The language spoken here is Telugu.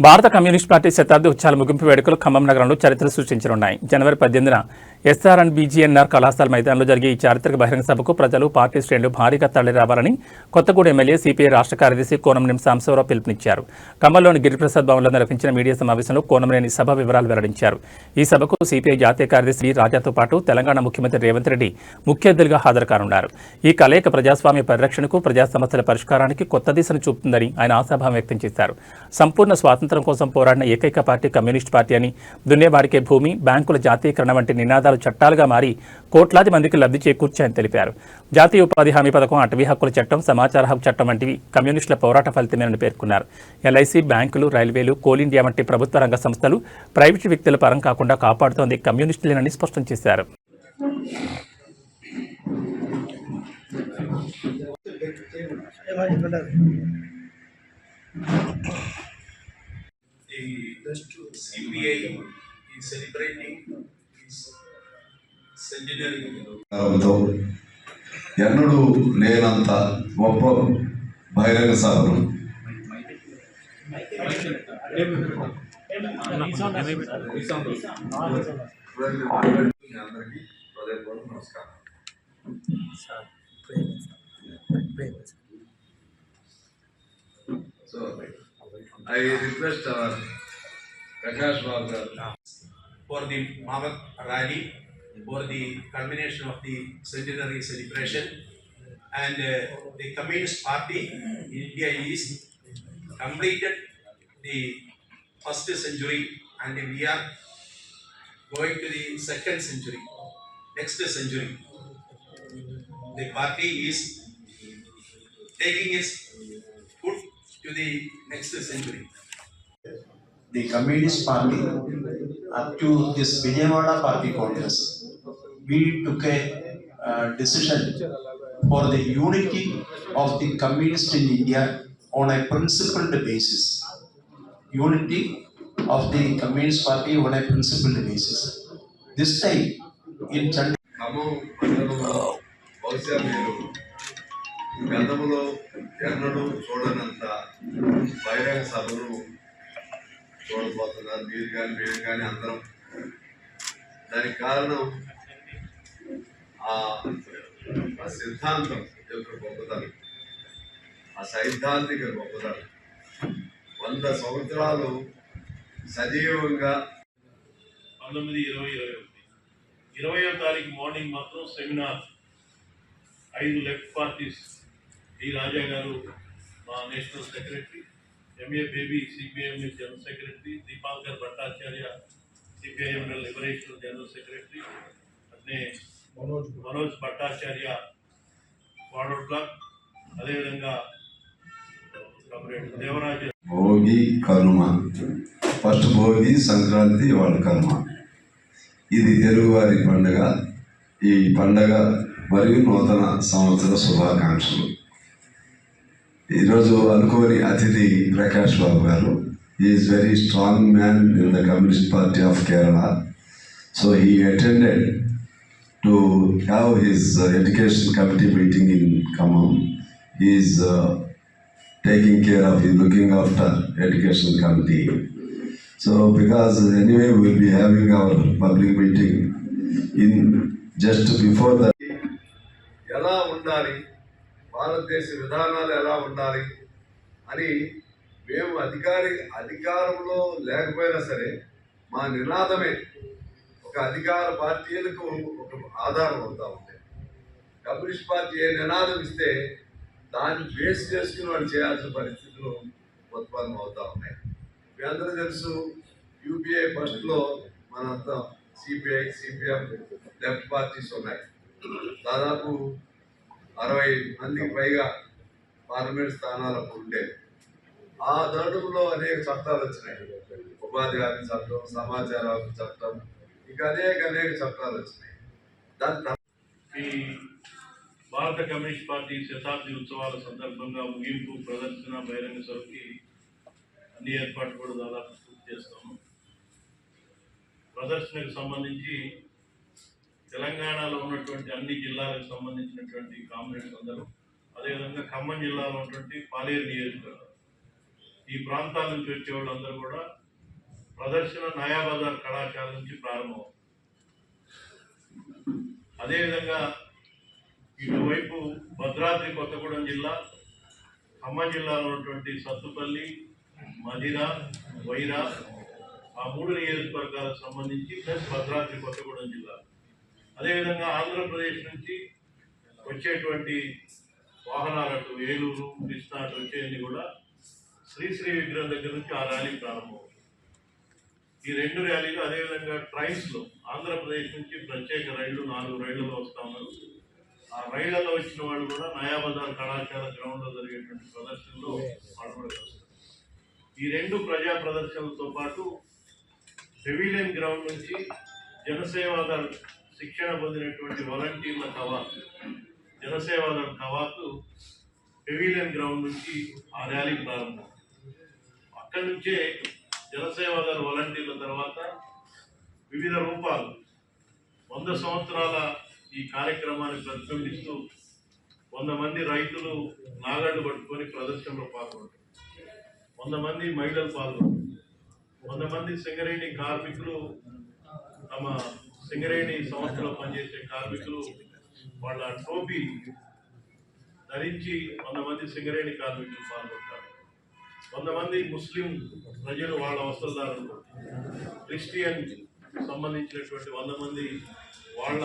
భారత కమ్యూనిస్ట్ పార్టీ శతాబ్ది ఉత్సవాల ముగింపు వేడుకలు ఖమ్మం నగరంలో చరిత్ర సృష్టించనున్నాయి జనవరి పద్దెనిమిదిన ఎస్ఆర్ అండ్ బీజీఎన్ఆర్ కళాశాల మైదానంలో జరిగే ఈ చారిత్రక బహిరంగ సభకు ప్రజలు పార్టీ శ్రేణులు భారీగా తరలిరావాలని కొత్తగూడెం ఎమ్మెల్యే సిపిఐ రాష్ట్ర కార్యదర్శి కోనంనేని సాంబశివరావు పిలుపునిచ్చారు. ఖమ్మంలోని గిరిప్రసాద్ భవన్లో నిర్వహించిన మీడియా సమావేశంలో కోనంనేని సభ వివరాలు వెల్లడించారు. ఈ సభకు సిపిఐ జాతీయ కార్యదర్శి రాజాతో పాటు తెలంగాణ ముఖ్యమంత్రి రేవంత్ రెడ్డి ముఖ్య అతిథులుగా హాజరుకానున్నారు. ఈ కలయిక ప్రజాస్వామ్య పరిరక్షణకు ప్రజా సమస్యల పరిష్కారానికి కొత్త దిశను చూపుతుందని ఆయన ఆశాభావం వ్యక్తం చేశారు. సంపూర్ణ స్వాతంత్ర్యం కోసం పోరాడిన ఏకైక పార్టీ కమ్యూనిస్ట్ పార్టీ అని దున్నేవారికే భూమి బ్యాంకుల జాతీయకరణ వంటి నినాదాలు చట్టాలుగా మారి కోట్లాది మందికి లబ్ధి చేకూర్చాయని తెలిపారు. జాతీయ ఉపాధి హామీ పథకం అటవీ హక్కుల చట్టం సమాచార హక్కు చట్టం వంటివి కమ్యూనిస్టుల పోరాట ఫలితమేనని పేర్కొన్నారు. ఎల్ఐసి బ్యాంకులు రైల్వేలు కోల్ ఇండియా వంటి ప్రభుత్వ రంగ సంస్థలు ప్రైవేటు వ్యక్తుల పరం కాకుండా కాపాడుతోంది కమ్యూనిస్టులేనని స్పష్టం చేశారు. The CPI is celebrating ఎన్నడూ లేనంత గొప్ప బహిరంగ సభను అందరికీ హృదయపూర్వక నమస్కారం so I request our Prakash Babu garu for the Mavat rally, for the culmination of the centenary celebration. And uh, the Communist Party in India is completed the first century and we are going to the second century, next century. The party is taking its foot to the next century. the Communist Party up to this Vijayawada Party Congress, we took a uh, decision for the unity of the communists in India on a principled basis. Unity of the Communist Party on a principled basis. This time in Chandigarh, Khammam పట్టణంలో బహుశా మీరు గతంలో ఎన్నడూ చూడనంత బహిరంగ సభను చూడబోతున్నారు మీరు కానీ మేము కానీ అందరం దానికి కారణం ఆ సిద్ధాంతం యొక్క గొప్పతనం. ఆ సైద్ధాంతిక గొప్పతనం. వంద సంవత్సరాలు సజీవంగా పంతొమ్మిది ఇరవై ఇరవై ఒకటి. ఇరవయో తారీఖు మార్నింగ్ మాత్రం సెమినార్ ఐదు లెఫ్ట్ పార్టీస్. ఈ రాజా గారు మా national secretary MA Baby CPIM general secretary Dipankar Bhattacharya CPIML liberation general secretary అట్నే మనోజ్ భట్టాచార్య ఫార్వర్డ్ బ్లాక్ అదేవిధంగా కామ్రేడ్ దేవరాజ. భోగి కనుమ ఫస్ట్ భోగి సంక్రాంతి వాళ్ళ కనుమ ఇది తెలుగువారి పండుగ. ఈ పండగ మరియు నూతన సంవత్సర శుభాకాంక్షలు. ఈరోజు అనుకోని అతిథి Prakash Babu garu. Is very strong man in the communist party of Kerala so he attended to have his uh, education committee meeting in Kamam. He is uh, taking care of he's looking after education committee. So because anyway we'll be having our public meeting in just before that. ఎలా ఉండాలి భారతదేశ విధానాలు ఎలా ఉండాలి అని మేము అధికారి అధికారంలో లేకపోయినా సరే మా నినాదమే ఒక అధికార పార్టీలకు ఒక ఆధారం అవుతా ఉంది. కమ్యూనిస్ట్ పార్టీ ఏ నినాదం ఇస్తే దాన్ని బేస్ చేసుకుని వాళ్ళు చేయాల్సిన పరిస్థితులు ఉత్పన్నం అవుతా ఉన్నాయి. మీ అందరూ తెలుసు యూపీఐ ఫస్ట్లో మనంతా సిపిఐ సిపిఎం లెఫ్ట్ పార్టీస్ ఉన్నాయి. దాదాపు అరవై మందికి పైగా పార్లమెంట్ స్థానాలకు ఉండే. ఉండేవి ఆ తరుణంలో అనేక చట్టాలు వచ్చినాయి. ఉపాధి హామీ చట్టం సమాచార హక్కు చట్టం ఇక అనేక అనేక చట్టాలు వచ్చినాయి. దాని ఈ భారత కమ్యూనిస్ట్ పార్టీ శతాబ్ది ఉత్సవాల సందర్భంగా ముగింపు ప్రదర్శన బహిరంగ సభకి అన్ని ఏర్పాట్లు కూడా దాదాపు పూర్తి చేస్తాము. ప్రదర్శనకు సంబంధించి తెలంగాణలో ఉన్నటువంటి అన్ని జిల్లాలకు సంబంధించినటువంటి కామ్రేడ్స్ అందరూ అదేవిధంగా ఖమ్మం జిల్లాలో ఉన్నటువంటి పాలేరు నియోజకవర్గం. ఈ ప్రాంతాల నుంచి వచ్చే వాళ్ళందరూ కూడా ప్రదర్శన నయాబజార్ కళాశాల నుంచి ప్రారంభం అదేవిధంగా ఇటువైపు భద్రాద్రి కొత్తగూడెం జిల్లా ఖమ్మం జిల్లాలో ఉన్నటువంటి సత్తుపల్లి మదిర వైరా ఆ మూడు నియోజకవర్గాలకు సంబంధించి ప్లస్ భద్రాద్రి కొత్తగూడెం జిల్లా. అదేవిధంగా ఆంధ్రప్రదేశ్ నుంచి వచ్చేటువంటి వాహనాలు అటు ఏలూరు కృష్ణ అటు వచ్చేది కూడా శ్రీశ్రీ విగ్రహం దగ్గర నుంచి ఆ ర్యాలీ ప్రారంభం ఈ రెండు ర్యాలీలు అదేవిధంగా ట్రైన్స్లో ఆంధ్రప్రదేశ్ నుంచి ప్రత్యేక రైళ్ళు నాలుగు రైళ్ళలో వస్తా ఉన్నారు. ఆ రైళ్ళలో వచ్చిన వాళ్ళు కూడా నయాబజార్ కళాశాల గ్రౌండ్లో జరిగేటువంటి ప్రదర్శనలో పాల్గొనగలుగుతారు ఈ రెండు ప్రజా ప్రదర్శనలతో పాటు పెవిలియన్ గ్రౌండ్ నుంచి జనసేవాదళ్ శిక్షణ పొందినటువంటి వాలంటీర్ల కవాత్ జనసేవాదళ్ కవాతు పెవిలియన్ గ్రౌండ్ నుంచి ఆ ర్యాలీ ప్రారంభం. అక్కడి నుంచే జనసేవాదళ వాలంటీర్ల తర్వాత వివిధ రూపాలు వంద సంవత్సరాల ఈ కార్యక్రమాన్ని ప్రతిబింబిస్తూ వంద మంది రైతులు నాగళ్ళు పట్టుకొని ప్రదర్శనలో పాల్గొంటారు. వంద మంది మహిళలు పాల్గొంటారు. వంద మంది సింగరేణి కార్మికులు తమ సింగరేణి సంస్థలో పనిచేసే కార్మికులు వాళ్ళ టోపీ ధరించి వంద మంది సింగరేణి కార్మికులు పాల్గొంటారు. కొంతమంది ముస్లిం ప్రజలు వాళ్ళ వస్త్రధారులు క్రిస్టియన్ సంబంధించినటువంటి వంద మంది వాళ్ళ